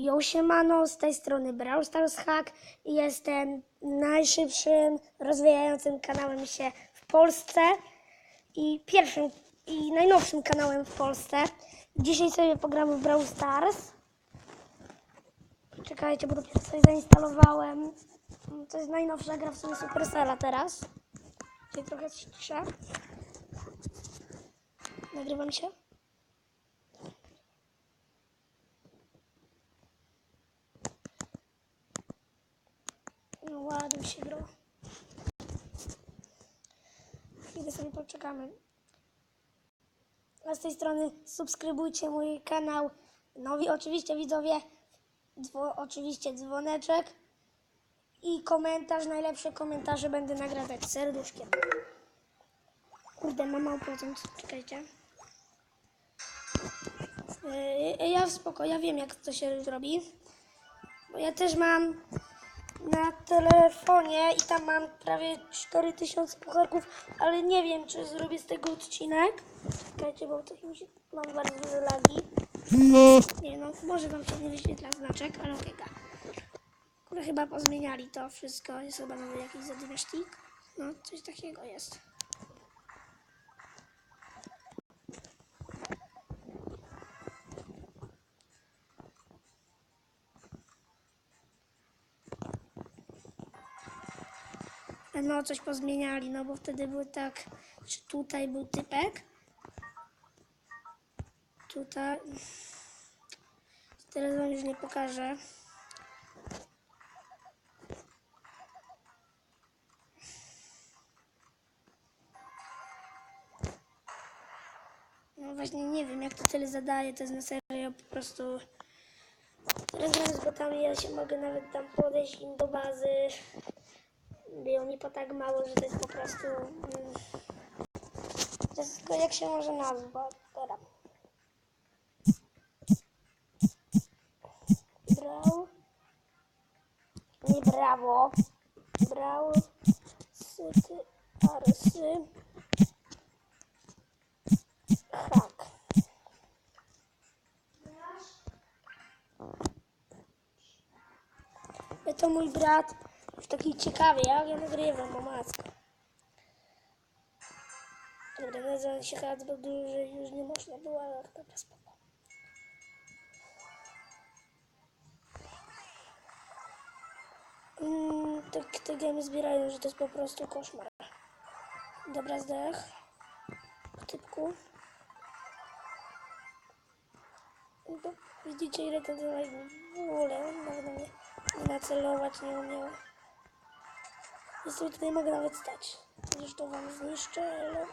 Yo siemano, z tej strony Brawl Stars Hack jestem najszybszym, rozwijającym kanałem się w Polsce i pierwszym i najnowszym kanałem w Polsce. Dzisiaj sobie pogramy w Brawl Stars. Czekajcie, bo dopiero sobie zainstalowałem. To jest najnowsza gra w sumie Supercella teraz. Czyli trochę cisza. Nagrywam się. No ładnie się gro. Chwilę sobie poczekamy. A z tej strony subskrybujcie mój kanał. Nowi oczywiście widzowie. Oczywiście dzwoneczek. I komentarz, najlepsze komentarze będę nagradzać serduszkiem. Kurde, mam mało procent. Czekajcie. Yy, ja spoko, ja wiem jak to się robi. Bo ja też mam na telefonie i tam mam prawie 4000 pucharków, ale nie wiem, czy zrobię z tego odcinek. Czekajcie, bo to mi się, mam bardzo duże lagi. Nie no, może wam się nie wyświetla znaczek, ale okej. Okay. Kurde, chyba pozmieniali to wszystko. Jest chyba nowy jakiś zadymesztik. No, coś takiego jest. No, coś pozmieniali, no bo wtedy był tak, czy tutaj był typek. Tutaj. Teraz wam już nie pokażę. No właśnie nie wiem jak to tyle zadaje, to jest na serio po prostu... Teraz z botami, ja się mogę nawet tam podejść im do bazy. Biją mi po tak mało, że to jest po prostu... Mm, to jest tylko jak się może nazwać. Dobra. Brał. Nie brawo. Brał. Syty. Arsy. Hak. To mój brat. Taki ciekawy, ja nagrywam, o matko. Dobra, nazywam się Hacbo, dłużej już nie można było, ale dobra, spoko. Tak te gemy zbierają, że to jest po prostu koszmar. Dobra, zdech. Typku. Widzicie ile ten w ogóle nawet na nacelować nie umiał. Ja sobie tutaj mogę nawet stać. Zresztą wam zniszczę, ale...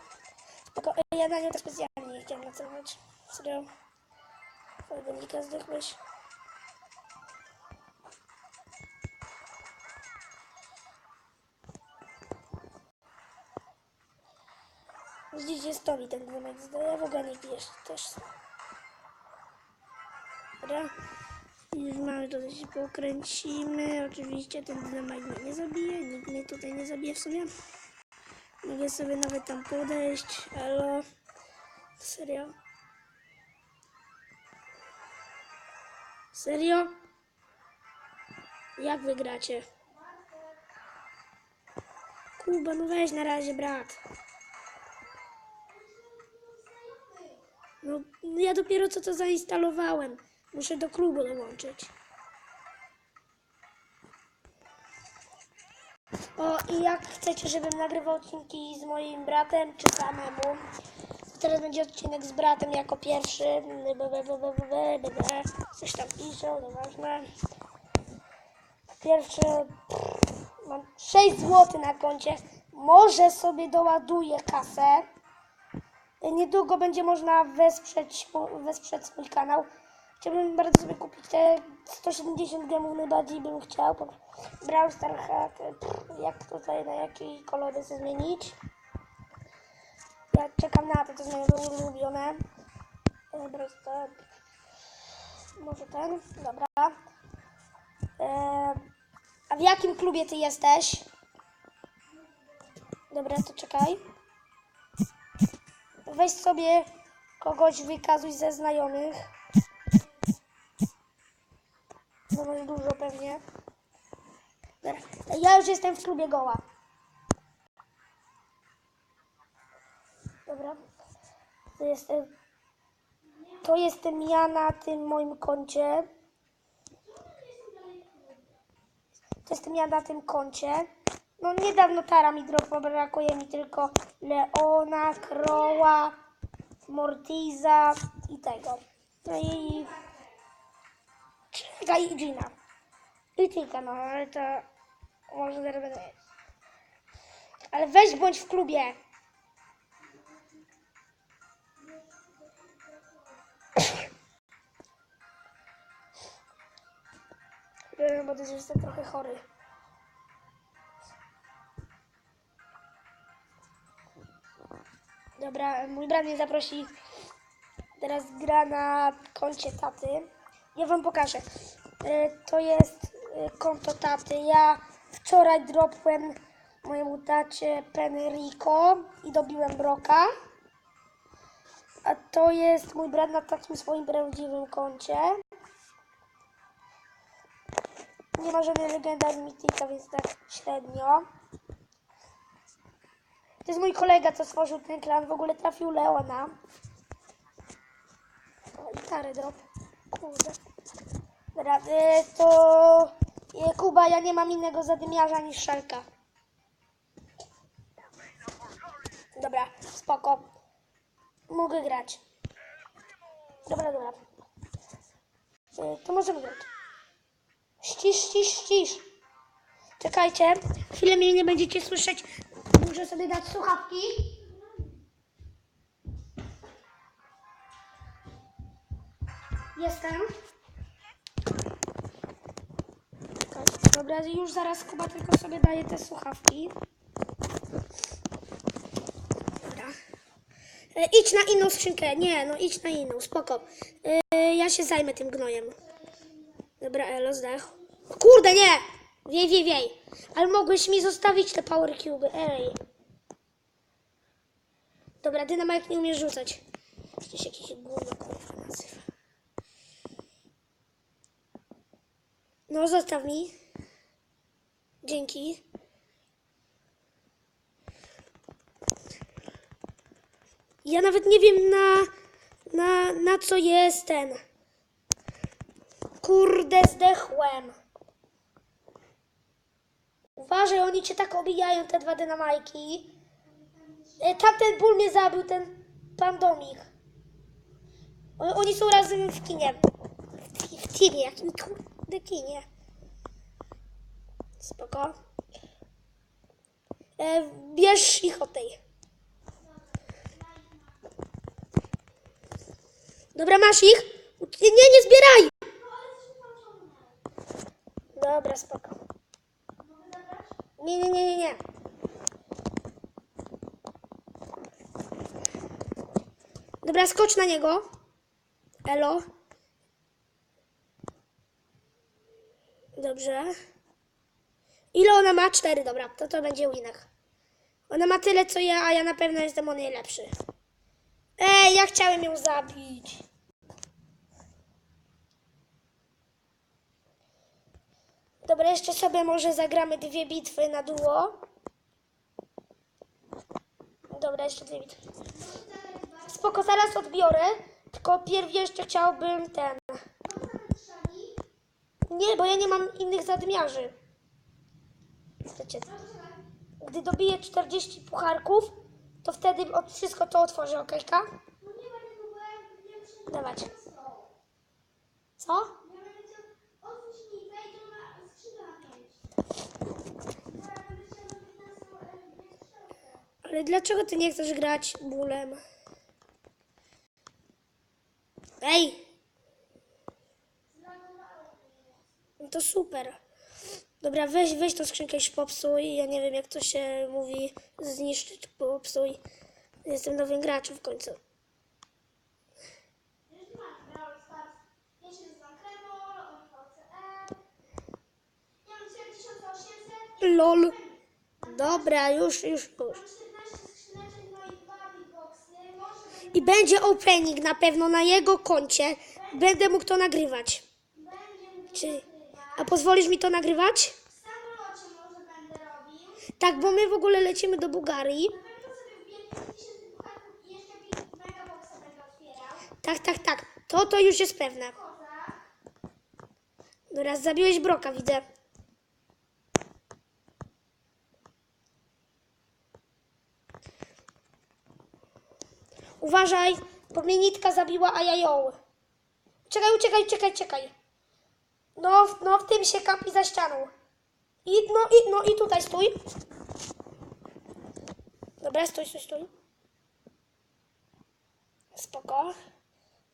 Spoko, ja na nią tak specjalnie nie chciałam nacelować. Serio. Fajnika zdechłeś. Widzicie, stoi ten dynamit zdaje, w ogóle nie pijesz też. Dobra. Już mamy tutaj się pokręcimy. Oczywiście ten dynamit mnie nie zabije. Nikt mnie tutaj nie zabije w sumie. Mogę sobie nawet tam podejść. Elo. Serio? Serio? Jak wygracie? Kuba, no weź na razie, brat. No, ja dopiero co to zainstalowałem. Muszę do klubu dołączyć. O, i jak chcecie, żebym nagrywał odcinki z moim bratem, czy samemu? Teraz będzie odcinek z bratem jako pierwszy. Coś tam piszą, nieważne. Pierwszy. Mam 6 zł na koncie. Może sobie doładuję kasę. Niedługo będzie można wesprzeć, wesprzeć mój kanał. Chciałbym bardzo sobie kupić te 170 gemów, najbardziej bym chciał. Brawl Star jak tutaj, na jakiej kolory sobie zmienić. Ja czekam na to, to jest moje ulubione. Brawl Star. Może ten, dobra. E, a w jakim klubie ty jesteś? Dobra, to czekaj. Weź sobie kogoś wykazuj ze znajomych. No masz dużo pewnie. Ja już jestem w klubie goła. Dobra. To jestem, to jestem ja na tym moim koncie. To jestem ja na tym koncie. No niedawno Tara mi dropła, brakuje mi tylko Leona, Croła, Mortiza i tego. No i... Czeka i Gina. I Tika, no ale to może zaraz będę. Ale weź bądź w klubie. Bo też jestem trochę chory. Dobra, mój brat mnie zaprosi. Teraz gra na koncie taty. Ja wam pokażę. E, To jest e, konto taty. Ja wczoraj dropłem mojemu tacie Penrico i dobiłem Broka. A to jest mój brat na takim swoim prawdziwym koncie. Nie ma żadnej legendarnej mityka, więc tak średnio. To jest mój kolega, co stworzył ten klan. W ogóle trafił Leona. O, i stary drop. Kurde. Dobra, y, to... y, Kuba, ja nie mam innego zadymiarza niż Szelka. Dobra, spoko. Mogę grać. Dobra, dobra. Y, to możemy grać. Ścisz, ścisz, ścisz. Czekajcie, chwilę mnie nie będziecie słyszeć. Muszę sobie dać słuchawki. Jestem. Czekajcie, Dobra, już zaraz Kuba tylko sobie daje te słuchawki. Dobra. E, idź na inną skrzynkę. Nie, no idź na inną, spoko. E, ja się zajmę tym gnojem. Dobra, Elo, zdech. Kurde, nie! Wiej, wiej, wiej. Ale mogłeś mi zostawić te power cube, ej. Dobra, dynamite nie umiesz rzucać. Przecież jakieś gówno No, zostaw mi. Dzięki. Ja nawet nie wiem na, na, na co jest ten. Kurde, zdechłem. Uważaj, oni cię tak obijają, te dwa dynamajki. E, Tamten ból mnie zabił, ten pandomik. Oni są razem w kinie. W, w kinie, jakim kurde kinie. Spoko. E, bierz ich od tej. Dobra, masz ich? Nie, nie zbieraj! Dobra, spoko. Nie, nie, nie, nie, nie. Dobra, skocz na niego. Elo. Dobrze. Ile ona ma? Cztery, dobra. To to będzie winek. Ona ma tyle, co ja, a ja na pewno jestem o najlepszy. Ej, ja chciałem ją zabić. Dobra, jeszcze sobie może zagramy dwie bitwy na duo. Dobra, jeszcze dwie bitwy. Spoko, zaraz odbiorę. Tylko pierw jeszcze chciałbym ten. Nie, bo ja nie mam innych zadmiarzy. Wiecie, gdy dobiję 40 pucharków, to wtedy wszystko to otworzę, okejka? Dawać. Co? Ale dlaczego ty nie chcesz grać bólem? Ej! To super. Dobra, weź, weź tą skrzynkę i popsuj. Ja nie wiem, jak to się mówi, zniszczyć, popsuj. Jestem nowym graczem w końcu. LOL. Dobra, już, już, już. I będzie opening na pewno na jego koncie. Będę mógł to nagrywać. Czy... A pozwolisz mi to nagrywać? W samolocie może będę robił. Tak, bo my w ogóle lecimy do Bułgarii. Na pewno sobie wbiję 5000 pucharków i jeszcze Big będę otwierał. Tak, tak, tak. To to już jest pewne. Kozak. Dobra, zabiłeś broka, widzę. Uważaj, bo mnie nitka zabiła, a ja ją. Czekaj, uciekaj, czekaj, czekaj. No, no w tym się kapi za ścianą. I, no, i, no i tutaj stój. Dobra, stój, stój, stój. Spoko.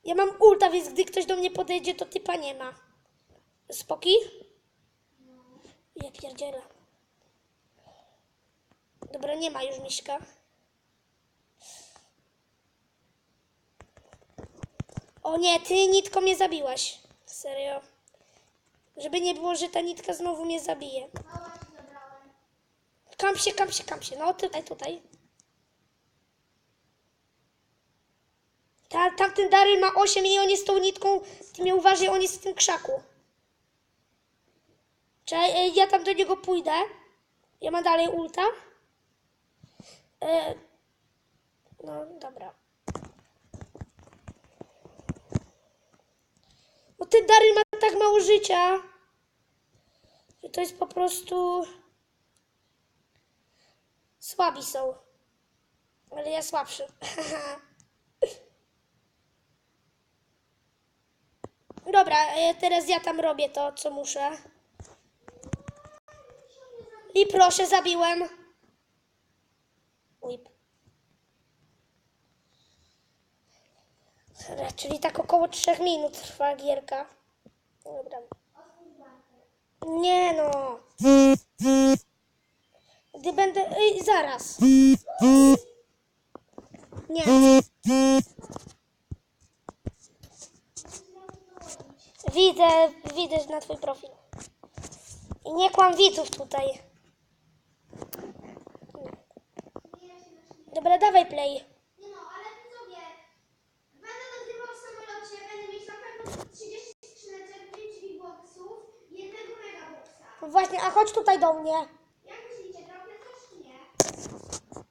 Ja mam ulta, więc gdy ktoś do mnie podejdzie, to typa nie ma. Spoki? Ja pierdzielę. Dobra, nie ma już Miśka. O nie, ty nitko mnie zabiłaś. Serio. Żeby nie było, że ta nitka znowu mnie zabije. Kamp się, kamp się, kamp się. No tutaj, tutaj. Ta, tamten Daryl ma 8 i on jest tą nitką. Ty mnie uważaj, on jest w tym krzaku. Czekaj, e, ja tam do niego pójdę. Ja mam dalej ulta. E, no, dobra. Bo ten Daryl ma tak mało życia. że to jest po prostu... Słabi są. Ale ja słabszy. Dobra, e, teraz ja tam robię to, co muszę. I proszę, zabiłem. Whip. Dobra, czyli tak około 3 minut trwa gierka. Dobra. Nie no. Gdy będę... Ej, zaraz. Nie. Widzę, widzę na twój profil. I nie kłam widzów tutaj. Dobra, dawaj play. Nie no, ale widzowie, będę nagrywał w samolocie, będę mieć na pewno 30 skrzyneczek, 5 big boxów, jednego megaboxa. Właśnie, a chodź tutaj do mnie. Jak myślicie, drobne też czy nie?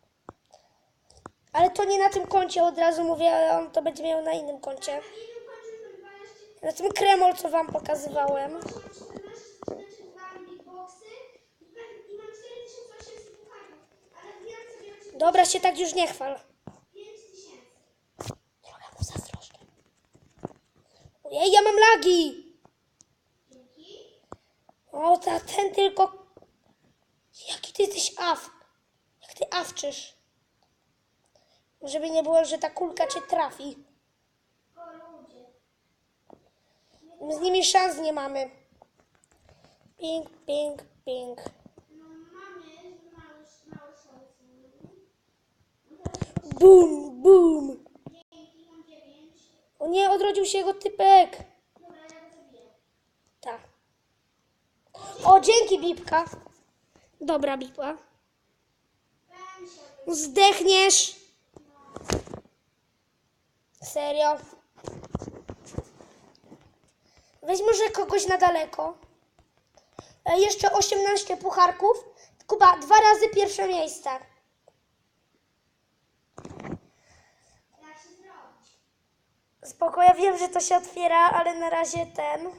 Ale to nie na tym koncie, od razu mówię, ale on to będzie miał na innym koncie. Na innym końcu już mam 12, Na tym kremol, co wam pokazywałem. mam 14 skrzyneczek, dwa big boxy i, ben- i mam 4800 pucharów. Ale wbijam sobie oczywiście Dobra, się tak już nie chwal. 5000. Trochę mu zazdroszczę. Ojej, ja mam lagi! O, ta, ten tylko... Jaki ty jesteś aw? Jak ty awczysz? Żeby nie było, że ta kulka cię trafi. My z nimi szans nie mamy. Ping, ping, ping. Bum, bum. Dzięki, mam 9. O nie, odrodził się jego typek. Dobra, ja go zabiję. Tak. O, dzięki, Bipka. Dobra, Bipa. Zdechniesz. Serio. Weź może kogoś na daleko. E, jeszcze 18 pucharków. Kuba, dwa razy pierwsze miejsce. Spoko, ja wiem, że to się otwiera, ale na razie ten. E,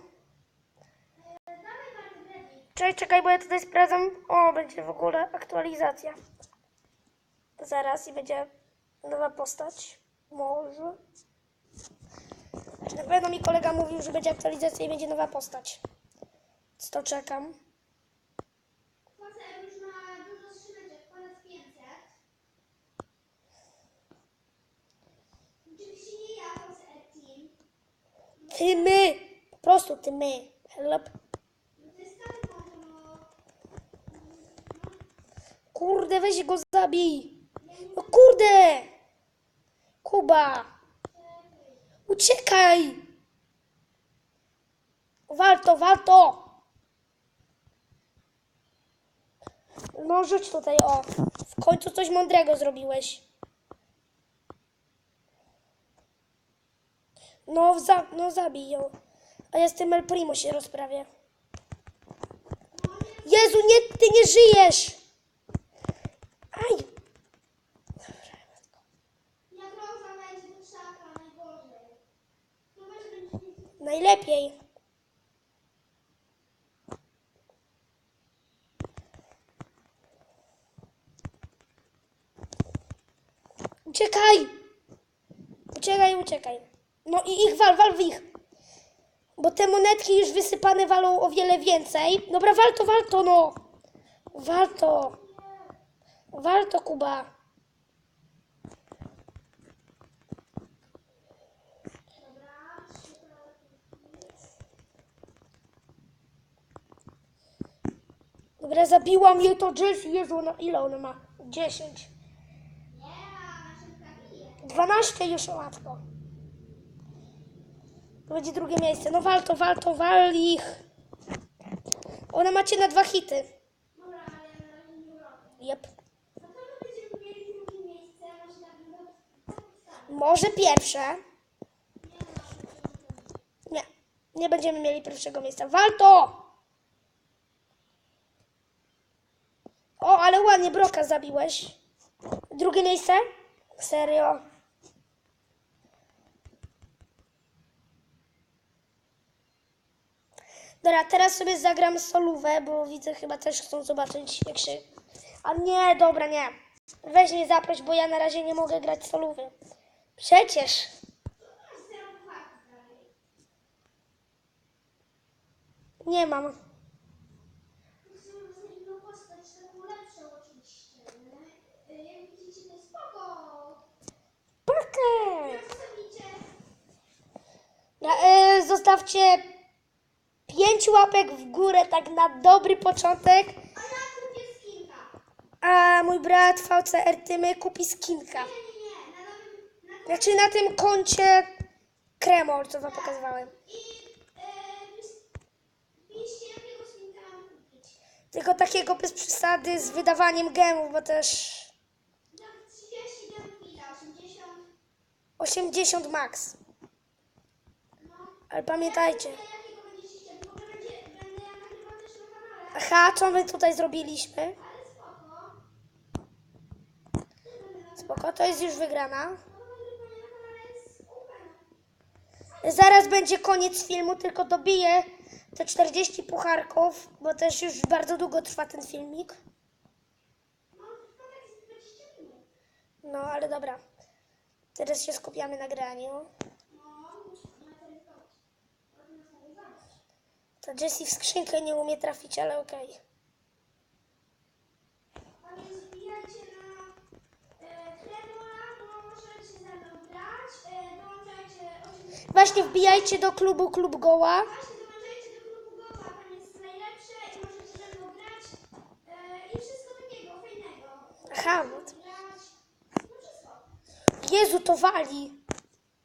Dawaj Marty Brady. Czekaj, czekaj, bo ja tutaj sprawdzam. O, będzie w ogóle aktualizacja. Zaraz i będzie nowa postać. Może. Na pewno mi kolega mówił, że będzie aktualizacja i będzie nowa postać. Więc to czekam. Facet już ma dużo skrzyneczek, ponad 500. Oczywiście nie ja, Facet Team. Ty my! Po prostu ty my. Help. No to jest stare konto, no. Kurde, weź go zabij. No kurde! Kuba! Uciekaj! Warto, warto! No rzuć tutaj, o. W końcu coś mądrego zrobiłeś. No, za, no zabij ją. A ja z tym El Primo się rozprawię. Jezu, nie, ty nie żyjesz! Aj! Jak Roza będzie do szaka, najgorzej. No weź będzie nic. Najlepiej. Uciekaj! Uciekaj, uciekaj. No i ich wal, wal w ich. Bo te monetki już wysypane walą o wiele więcej. Dobra, wal to, wal to, no. Wal to. Wal to, Kuba. Dobra, zabiłam jej to Jessie. Jezu, ona, ile ona ma? 10. Nie ma, na szybka bije. 12 już łatwo. To będzie drugie miejsce. No wal to, wal to, wal ich. Ona macie na dwa hity. Jep. Może pierwsze. Nie. Nie będziemy mieli pierwszego miejsca. Wal to! O, ale ładnie Broka zabiłeś. Drugie miejsce? Serio? Dobra, teraz sobie zagram solówę, bo widzę chyba też chcą zobaczyć jak. A nie, dobra, nie. Weź mnie zaproś, bo ja na razie nie mogę grać solówy. Przecież. Nie mam. Musimy znaleźć inną postać, taką lepszą oczywiście. Y, Jak widzicie, to spoko. Pakę! Jak zostawicie, Ja, e, zostawcie pięć łapek w górę, tak na dobry początek. a mój brat VCR Tymy kupi skinka. Znaczy na tym koncie Kremor, co wam pokazywałem. Tylko takiego bez przesady z wydawaniem gemów, bo też Za 30 gemów ile? 80? 80 max. Ale pamiętajcie. Aha, co my tutaj zrobiliśmy? Spoko. To jest już wygrana. Zaraz będzie koniec filmu, tylko dobiję te 40 pucharków, bo też już bardzo długo trwa ten filmik. To jest 20 minut. No, ale dobra. Teraz się skupiamy na graniu. To Jessie w skrzynkę nie umie trafić, ale okej. A więc wbijajcie na e, grać. E. Właśnie wbijajcie do klubu Klub Goła. Dołączajcie Jezu, to wali.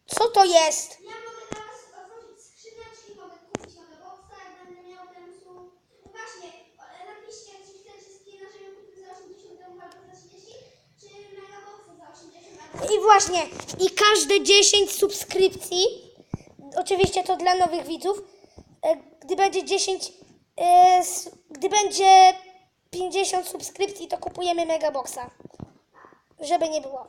Co to jest? Ja mogę was otworzyć skrzyneczki, mogę kupić nowe boxa, jak będę miał temsu. No właśnie, e, napiszcie, czy chcecie skina, żebym kupił za 80 demów albo za 30, czy mega boxy za 80 albo I właśnie, i każde 10 subskrypcji, oczywiście to dla nowych widzów, e, gdy będzie 10, e, s- gdy będzie 50 subskrypcji, to kupujemy Megaboxa. Żeby nie było.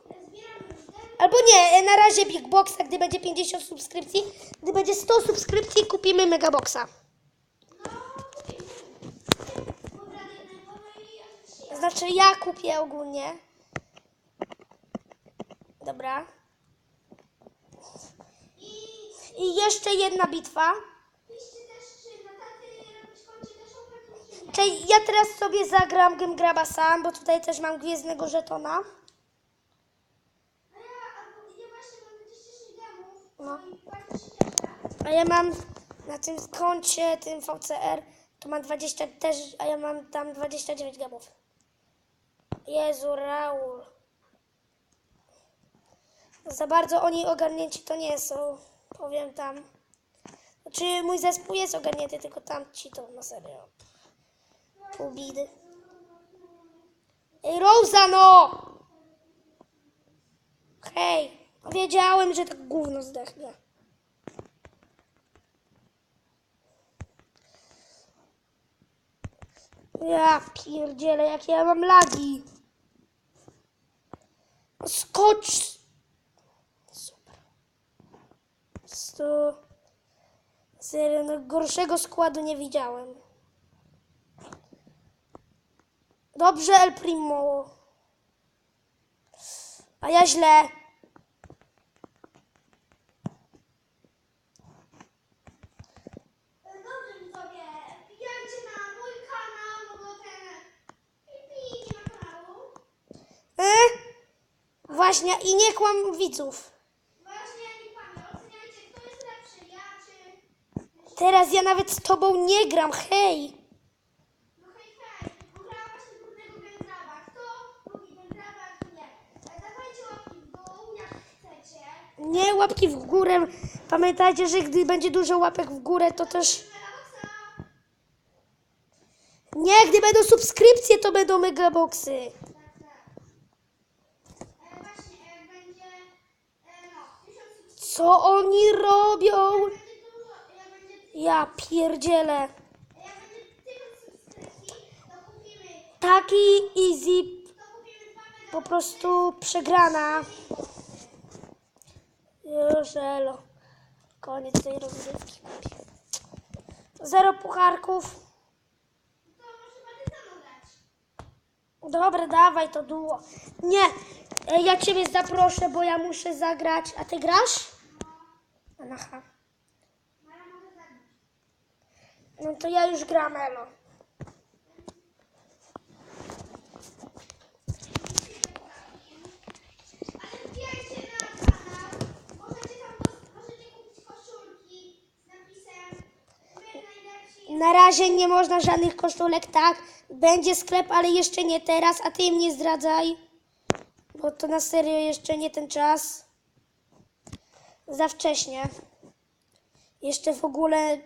Albo nie, na razie Big Boxa, gdy będzie 50 subskrypcji. Gdy będzie 100 subskrypcji, kupimy Megaboxa. Znaczy ja kupię ogólnie. Dobra. I jeszcze jedna bitwa. Czyli ja teraz sobie zagram Game Graba sam, bo tutaj też mam gwiezdnego żetona. A ja, albo ja właśnie mam 26 gemów, No. no. A ja mam na tym koncie, tym VCR, to mam 20 też, a ja mam tam 29 gemów. Jezu, Raul. Za bardzo oni ogarnięci to nie są, powiem tam. Znaczy mój zespół jest ogarnięty, tylko tamci to na serio. Pół bidy. Ej, Rosa, no! Hej, wiedziałem, że tak gówno zdechnie. Ja pierdzielę, jakie ja mam lagi. Skocz. Super. Sto. Serio, no gorszego składu nie widziałem. Dobrze, El Primo. A ja źle. E, Dobrze widzowie, wbijajcie na mój kanał, no bo ten Pipi nie ma kanału. E? Właśnie, i nie kłam widzów. Teraz ja nawet z tobą nie gram, hej. No nie? Łapki w dół, jak chcecie. Nie łapki w górę. Pamiętajcie, że gdy będzie dużo łapek w górę, to też. Nie, gdy będą subskrypcje, to będą megaboxy. Tak, tak. E, właśnie, jak będzie, e, no, 1000 subskrypcji. Co oni robią? Ja pierdzielę. jak będzie 1000 subskrypcji, to kupimy, Taki easy, po prostu przegrana. Już elo. Koniec tej rozgrywki. Zero pucharków. Dobra, dawaj to duo. Nie, e, ja ciebie zaproszę, bo ja muszę zagrać. A ty grasz? Mogę zagrać. No to ja już gram, Elo. Na. Na razie nie można żadnych koszulek, tak? Będzie sklep, ale jeszcze nie teraz, a ty im nie zdradzaj. Bo to na serio jeszcze nie ten czas za wcześnie. Jeszcze w ogóle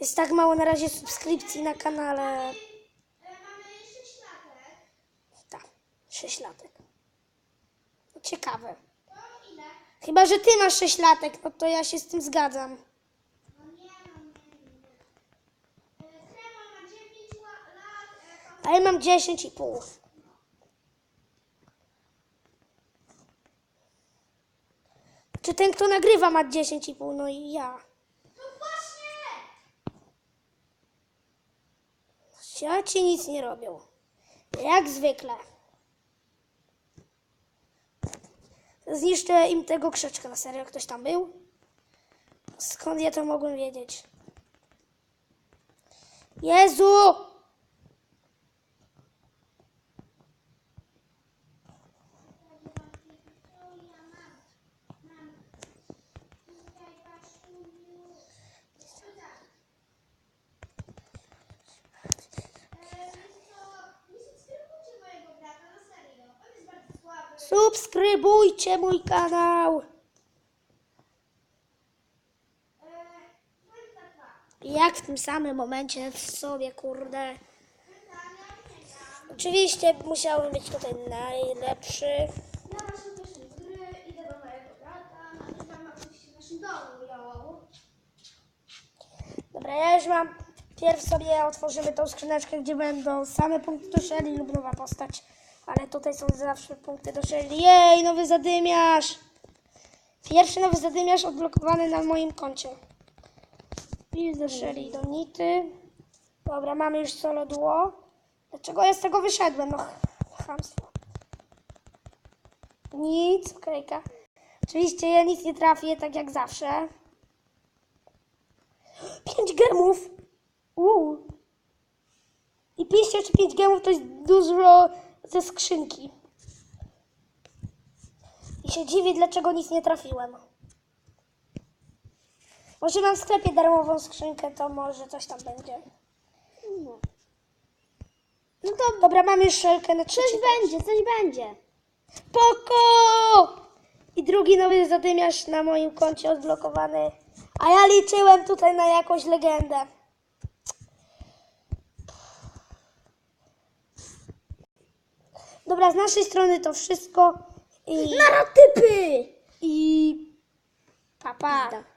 jest tak mało na razie subskrypcji na kanale. Tak, 6 latek. No, ciekawe. Chyba, że ty masz 6 latek, no to ja się z tym zgadzam. Ale mam 10,5. Czy ten, kto nagrywa, ma 10,5? No i ja. No właśnie! Ja ci nic nie robią. Jak zwykle. Zniszczę im tego krzyczka na serio. Ktoś tam był? Skąd ja to mogłem wiedzieć? Jezu! To ja mam. Mam. Tutaj patrz, tu już. Jest to tak. E, wiecie co? Nie subskrybujcie mojego brata, na serio. On jest bardzo słaby. Subskrybujcie mój kanał. Jak w tym samym momencie w sobie, kurde. Oczywiście musiałem być tutaj najlepszy. Jo. Dobra, ja już mam. Pierw sobie otworzymy tą skrzyneczkę, gdzie będą same punkty do Shelly lub nowa postać. Ale tutaj są zawsze punkty do Shelly. Jej, nowy zadymiarz! Pierwszy nowy zadymiarz odblokowany na moim koncie. I do Shelly, do Nity. Dobra, mamy już solo duo. Dlaczego ja z tego wyszedłem? No, chamstwo. Nic, okejka. Oczywiście ja nic nie trafię, tak jak zawsze. Pięć gemów! Uuu. I 5 czy 5 gemów to jest dużo ze skrzynki. I się dziwię, dlaczego nic nie trafiłem. Może mam w sklepie darmową skrzynkę, to może coś tam będzie. No to dobra, mamy już szelkę na trzeci. Coś będzie, coś będzie. Poko! I drugi nowy zadymiarz na moim koncie odblokowany. A ja liczyłem tutaj na jakąś legendę. Dobra, z naszej strony to wszystko. I... Naratypy! I... Papa. Pa.